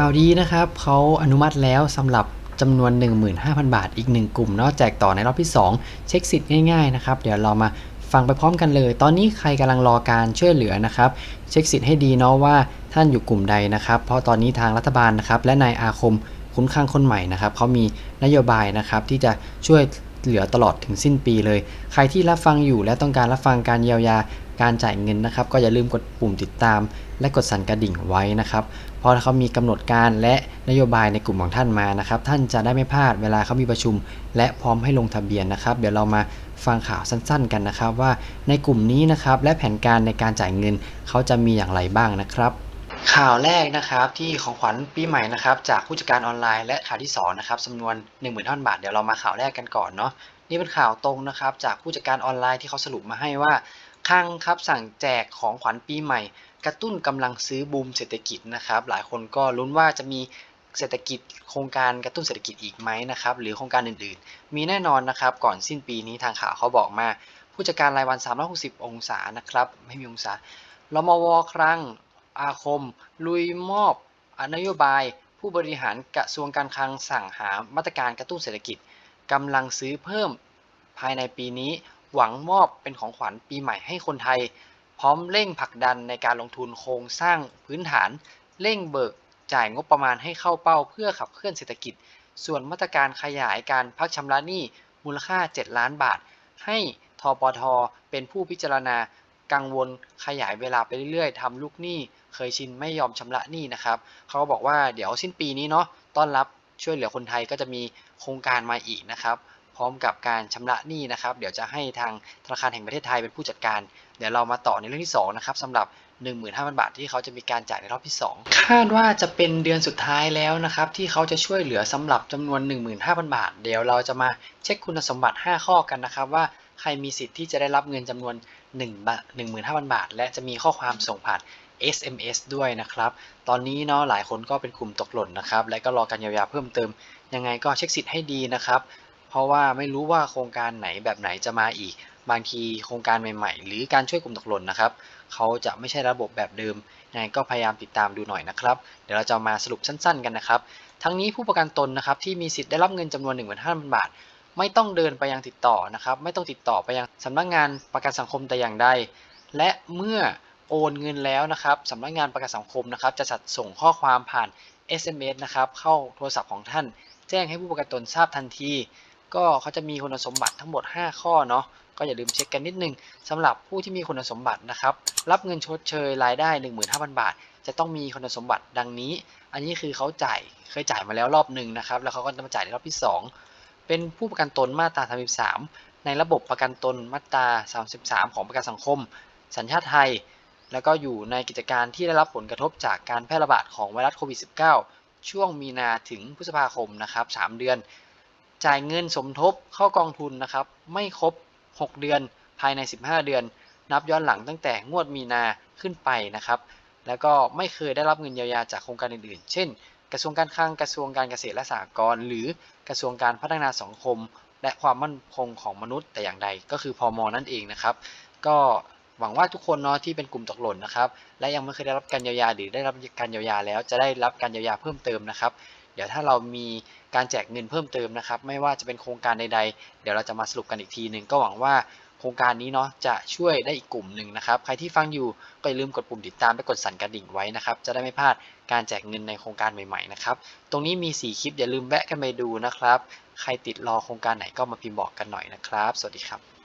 ข่าวดีนะครับเขาอนุมัติแล้วสำหรับจำนวน 15,000 บาทอีก 1 กลุ่มเนาะแจกต่อในรอบที่ 2 เช็คสิทธิ์ง่ายๆนะครับ เดี๋ยวเรามาฟังไปพร้อมกันเลย ตอนนี้ใครกำลังรอการช่วยเหลือนะครับ เช็คสิทธิ์ให้ดีเนาะว่าท่านอยู่กลุ่มใดนะครับ เพราะตอนนี้ทางรัฐบาลนะครับและนายอาคมคุ้นข้างคนใหม่นะครับเขามีนโยบายนะครับที่จะช่วย เหลือตลอดถึงสิ้นปีเลย ใครที่รับฟังอยู่และต้องการรับฟังการเยียวยาการจ่ายเงินนะครับ ก็อย่าลืมกดปุ่มติดตาม และกดสั่นกระดิ่งไว้นะครับ เพราะเขามีกำหนดการและนโยบายในกลุ่มของท่านมานะครับ ท่านจะได้ไม่พลาดเวลาเขามีประชุม และพร้อมให้ลงทะเบียนนะครับ เดี๋ยวเรามาฟังข่าวสั้นๆ กันนะครับ ว่าในกลุ่มนี้นะครับและแผนการในการจ่ายเงินเขาจะมีอย่างไรบ้างนะครับ ข่าวแรกนะครับที่ของขวัญปีใหม่นะครับจากผู้จัดการออนไลน์และข่าวที่2นะครับจำนวน1 0 0 0 0ท่านบาทเดี๋ยวเรามาข่าวแรกกันก่อนเนาะนี่เป็นข่าวตรงนะครับจากผู้จัดการออนไลน์ที่เขาสรุปมาให้ว่าคลังครับสั่งแจกของขวัญปีใหม่ กระตุ้นกำลังซื้อบูมเศรษฐกิจนะครับ หลายคนก็ลุ้นว่าจะมีเศรษฐกิจโครงการกระตุ้นเศรษฐกิจอีกไหมนะครับหรือโครงการอื่นๆ มีแน่นอนนะครับก่อนสิ้นปีนี้ทางข่าวเขาบอกมา ผู้จัดการรายวัน 360 องศานะครับไม่มีองศารมวครั้ง อาคม ลุยมอบนโยบาย ผู้บริหารกระทรวงการคลังสั่งหามาตรการกระตุ้นเศรษฐกิจกำลังซื้อเพิ่มภายในปีนี้ หวังมอบเป็นของขวัญปีใหม่ให้คนไทย พร้อมเร่งผลักดันในการลงทุนโครงสร้างพื้นฐาน เร่งเบิกจ่ายงบประมาณให้เข้าเป้าเพื่อขับเคลื่อนเศรษฐกิจ ส่วนมาตรการขยายการพักชำระหนี้มูลค่า 7 ล้านบาท ให้ทปทเป็นผู้พิจารณา กังวลขยายเวลาไปเรื่อยๆทำลูกหนี้เคยชินไม่ยอมชำระหนี้นะครับเขาก็บอกว่าเดี๋ยวสิ้นปีนี้เนาะต้อนรับช่วยเหลือคนไทยก็จะมีโครงการมาอีกนะครับพร้อมกับการชำระหนี้นะครับ เดี๋ยวจะให้ทางธนาคารแห่งประเทศไทยเป็นผู้จัดการ เดี๋ยวเรามาต่อในเรื่องที่2นะครับสำหรับ 15,000 บาทที่เขาจะมีการจ่ายในรอบที่ 2 คาดว่าจะเป็นเดือนสุดท้ายแล้วนะครับ ที่เขาจะช่วยเหลือสำหรับจำนวน 15,000 บาท เดี๋ยวเราจะมาเช็คคุณสมบัติ 5 ข้อกันนะครับ ว่าใครมีสิทธิ์ที่จะได้รับเงินจำนวน 1บาท15,000 บาท และจะมีข้อความส่งผ่าน SMS ด้วยนะครับ ตอนนี้เนาะหลายคนก็เป็นกลุ่มตกหล่นนะครับ และก็รอการเยียวยาเพิ่มเติม ยังไงก็เช็คสิทธิ์ให้ดีนะครับ เพราะว่าไม่รู้ว่าโครงการไหนแบบไหนจะมาอีก บางทีโครงการใหม่ๆ หรือการช่วยกลุ่มตกหล่นนะครับ เขาจะไม่ใช่ระบบแบบเดิม ยังไงก็พยายามติดตามดูหน่อยนะครับ เดี๋ยวเราจะมาสรุปสั้น ๆ กันนะครับ ทั้งนี้ผู้ประกันตนนะครับที่มีสิทธิ์ได้รับเงินจำนวน 15,000 บาท ไม่ต้องเดินไปยังติดต่อนะครับ ไม่ต้องติดต่อไปยังสำนักงานประกันสังคมแต่อย่างใด และเมื่อโอนเงินแล้วนะครับสำนักงานประกันสังคมนะครับ จะจัดส่งข้อความผ่าน SMS นะครับเข้าโทรศัพท์ของท่าน แจ้งให้ผู้ประกันตนทราบทันที ก็เขาจะมีคุณสมบัติทั้งหมด 5 ข้อเนาะก็อย่าลืมเช็คกันนิดนึงสำหรับผู้ที่มีคุณสมบัตินะครับ รับเงินชดเชยรายได้ 15,000 บาท จะต้องมีคุณสมบัติดังนี้ อันนี้คือเขาจ่ายเคยจ่ายมาแล้วรอบหนึ่งนะครับ แล้วเขาก็จะมาจ่ายในรอบที่ 2 เป็นผู้ประกันตนมาตรา 33 ในระบบประกันตนมาตรา 33 ของประกันสังคม สัญชาติไทย แล้วก็อยู่ในกิจการที่ได้รับผลกระทบจากการแพร่ระบาดของไวรัสโควิด -19 ช่วงมีนาถึงพฤษภาคมนะครับ3เดือน จ่ายเงินสมทบเข้ากองทุนนะครับไม่ครบ 6 เดือนภายใน 15 เดือน นับย้อนหลังตั้งแต่งวดมีนาขึ้นไปนะครับ แล้วก็ไม่เคยได้รับเงินเยียวยาจากโครงการอื่นๆ เช่น กระทรวงการคลังกระทรวงการเกษตรและสหกรณ์หรือกระทรวงการพัฒนาสังคม และความมั่นคงของมนุษย์แต่อย่างใดก็คือพอมนั่นเองนะครับ ก็หวังว่าทุกคนเนาะที่เป็นกลุ่มตกหล่นนะครับและยังไม่เคยได้รับการเยียวยาหรือได้รับการเยียวยาแล้วจะได้รับการเยียวยาเพิ่มเติมนะครับ เดี๋ยวถ้าเรามีการแจกเงินเพิ่มเติมนะครับ ไม่ว่าจะเป็นโครงการใดๆ เดี๋ยวเราจะมาสรุปกันอีกทีหนึ่งก็หวังว่า โครงการนี้เนาะจะช่วยได้อีกกลุ่มหนึ่งนะครับ ใครที่ฟังอยู่ก็อย่าลืมกดปุ่มติดตามและกดสั่นกระดิ่งไว้นะครับ จะได้ไม่พลาดการแจกเงินในโครงการใหม่ๆนะครับ ตรงนี้มี 4 คลิปอย่าลืมแวะกันไปดูนะครับ ใครติดรอโครงการไหนก็มาพิมพ์บอกกันหน่อยนะครับ สวัสดีครับ